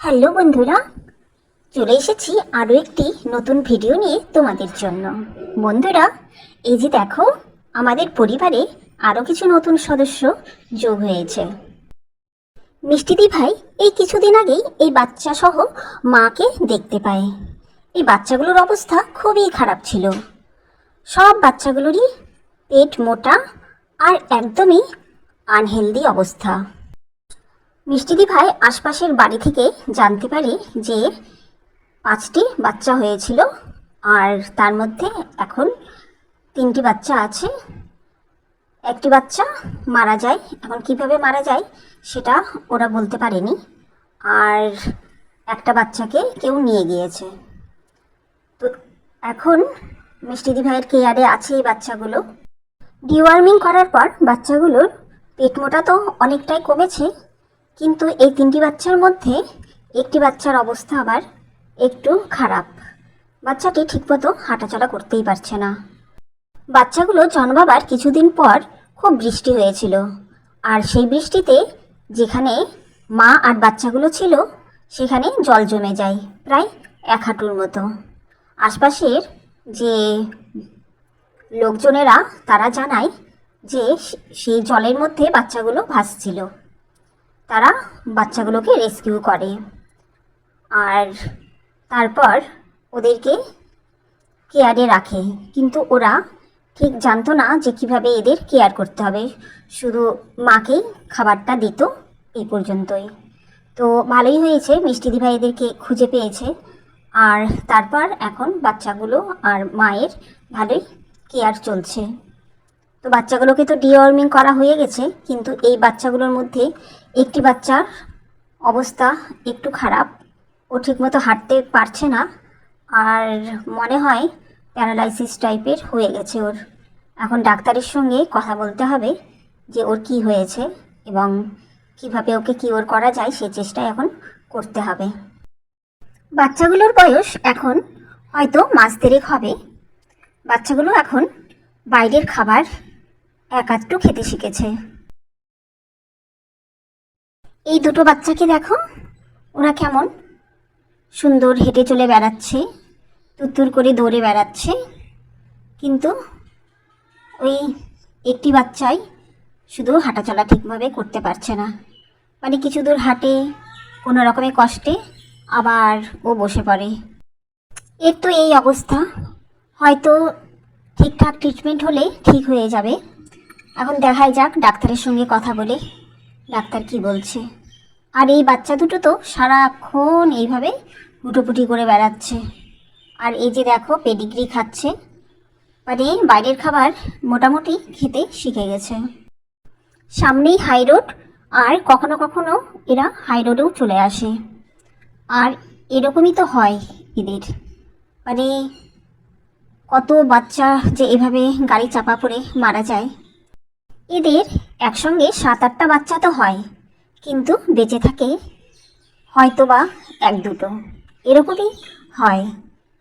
Hello বন্ধুরা, চলে এসেছি আরও একটি নতুন ভিডিও নিয়ে তোমাদের জন্য। বন্ধুরা, এই যে দেখো, আমাদের পরিবারে আরও কিছু নতুন সদস্য যোগ হয়েছে। মিষ্টিদি ভাই এই কিছুদিন আগেই এই বাচ্চা সহ মাকে দেখতে পায়। এই বাচ্চাগুলোর অবস্থা খুবই খারাপ ছিল। সব বাচ্চাগুলোরই পেট মোটা আর একদমই আনহেলদি অবস্থা। মিষ্টিদি ভাই আশপাশের বাড়ি থেকে জানতে পারে যে পাঁচটি বাচ্চা হয়েছিল আর তার মধ্যে এখন তিনটি বাচ্চা আছে। একটি বাচ্চা মারা যায়। এখন কীভাবে মারা যায় সেটা ওরা বলতে পারেনি। আর একটা বাচ্চাকে কেউ নিয়ে গিয়েছে। তো এখন মিষ্টিদি ভাইয়ের কেয়ারে আছে এই বাচ্চাগুলো। ডিওয়ার্মিং করার পর বাচ্চাগুলোর পেট মোটা তো অনেকটাই কমেছে। কিন্তু এই তিনটি বাচ্চার মধ্যে একটি বাচ্চার অবস্থা আবার একটু খারাপ। বাচ্চাটি ঠিকমতো হাঁটাচলা করতেই পারছে না। বাচ্চাগুলো জন্মাবার কিছুদিন পর খুব বৃষ্টি হয়েছিল। আর সেই বৃষ্টিতে যেখানে মা আর বাচ্চাগুলো ছিল, সেখানে জল জমে যায়, প্রায় এক হাঁটুর মতো। আশপাশের যে লোকজনেরা, তারা জানায় যে সেই জলের মধ্যে বাচ্চাগুলো ভাসছিল। তারা বাচ্চাগুলোকে রেস্কিউ করে। আর তারপর ওদেরকে কেয়ারে রাখে। কিন্তু ওরা ঠিক জানতো না যে কীভাবে এদের কেয়ার করতে হবে। শুধু মাকেই খাবারটা দিত এই পর্যন্তই। তো ভালোই হয়েছে, মিষ্টি ভাই এদেরকে খুঁজে পেয়েছে। আর তারপর এখন বাচ্চাগুলো আর মায়ের ভালোই কেয়ার চলছে। তো বাচ্চাগুলোকে তো ডিওয়ার্মিং করা হয়ে গেছে, কিন্তু এই বাচ্চাগুলোর মধ্যে একটি বাচ্চার অবস্থা একটু খারাপ। ও ঠিকমতো হাঁটতে পারছে না। আর মনে হয় প্যারালাইসিস টাইপের হয়ে গেছে ওর। এখন ডাক্তারের সঙ্গে কথা বলতে হবে যে ওর কি হয়েছে এবং কীভাবে ওকে কিওর করা যায় সে চেষ্টা এখন করতে হবে। বাচ্চাগুলোর বয়স এখন হয়তো মাস দেড়েক হবে। বাচ্চাগুলো এখন বাইরের খাবার একাত্তু খেতে শিখেছে। এই দুটো বাচ্চাকে দেখো। ওরা কেমন? সুন্দর হেঁটে চলে বেড়াচ্ছে তুত্তুর করে দৌড়ে বেড়াচ্ছে। কিন্তু ওই একটি বাচ্চাই শুধু হাঁটাচলা ঠিকভাবে করতে পারছে না। মানে কিছু দূর হাঁটে, কোনো রকমের কষ্টে আবার ও বসে পড়ে। এর তো এই অবস্থা। হয়তো ঠিকঠাক ট্রিটমেন্ট হলে ঠিক হয়ে যাবে। এখন দেখাই যাক ডাক্তারের সঙ্গে কথা বলে। ডাক্তার কি বলছে? আর এই বাচ্চা দুটো তো সারাক্ষণ এইভাবে গুটোপুটি করে বেড়াচ্ছে। আর এই যে দেখো, পেডিগ্রি খাচ্ছে। মানে বাইরের খাবার মোটামুটি খেতে শিখে গেছে। সামনেই হাই রোড, আর কখনো কখনো এরা হাই রোডেও চলে আসে। আর এরকমই তো হয় এদের। মানে কত বাচ্চা যে এভাবে গাড়ি চাপা পড়ে মারা যায়। এদের একসঙ্গে সাত আটটা বাচ্চা তো হয়, কিন্তু বেঁচে থাকে হয়তো বা এক দুটো। এরকমই হয়।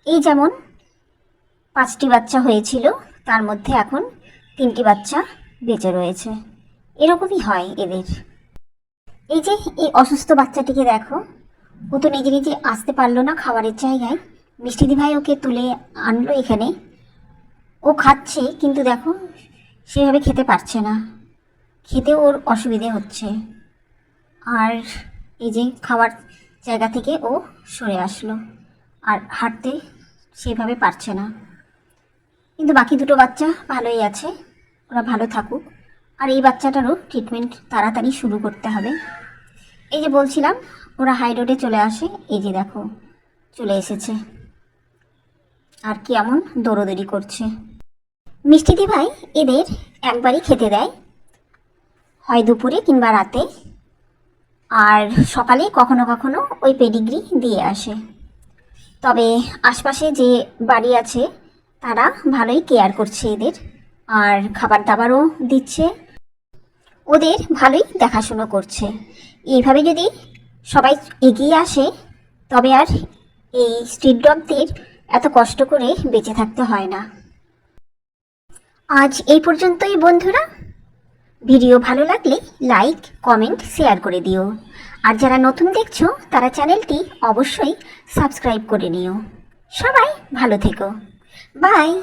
এই যেমন পাঁচটি বাচ্চা হয়েছিল, তার মধ্যে এখন তিনটি বাচ্চা বেঁচে রয়েছে। এরকমই হয় এদের। এই যে এই অসুস্থ বাচ্চাটিকে দেখো, ও তো নিজে নিজে আসতে পারল না খাবারের জায়গায়। মিষ্টিদি ভাই ওকে তুলে আনলো এখানে। ও খাচ্ছে, কিন্তু দেখো সেভাবে খেতে পারছে না। খেতে ওর অসুবিধে হচ্ছে। আর এই যে খাবার জায়গা থেকে ও সরে আসলো। আর হাঁটতে সেভাবে পারছে না। কিন্তু বাকি দুটো বাচ্চা ভালোই আছে। ওরা ভালো থাকুক। আর এই বাচ্চাটারও ট্রিটমেন্ট তাড়াতাড়ি শুরু করতে হবে। এই যে বলছিলাম, ওরা হাই রোডে চলে আসে। এই যে দেখো, চলে এসেছে। আর কেমন দৌড়োদৌড়ি করছে। মিষ্টিদি ভাই, এদের একবারই খেতে দেয়। হয় দুপুরে কিংবা রাতে। আর সকালে কখনো কখনো ওই পেডিগ্রি দিয়ে আসে। তবে আশপাশে যে বাড়ি আছে, তারা ভালোই কেয়ার করছে এদের। আর খাবার দাবারও দিচ্ছে। ওদের ভালোই দেখাশুনো করছে। এইভাবে যদি সবাই এগিয়ে আসে, তবে আর এই স্ট্রিট ডগদের এত কষ্ট করে বেঁচে থাকতে হয় না। আজ এই পর্যন্তই বন্ধুরা। ভিডিও ভালো লাগলে লাইক, কমেন্ট, শেয়ার করে দিও। আর যারা নতুন দেখছ, তারা চ্যানেলটি অবশ্যই সাবস্ক্রাইব করে নিও। সবাই ভালো থেকো। বাই।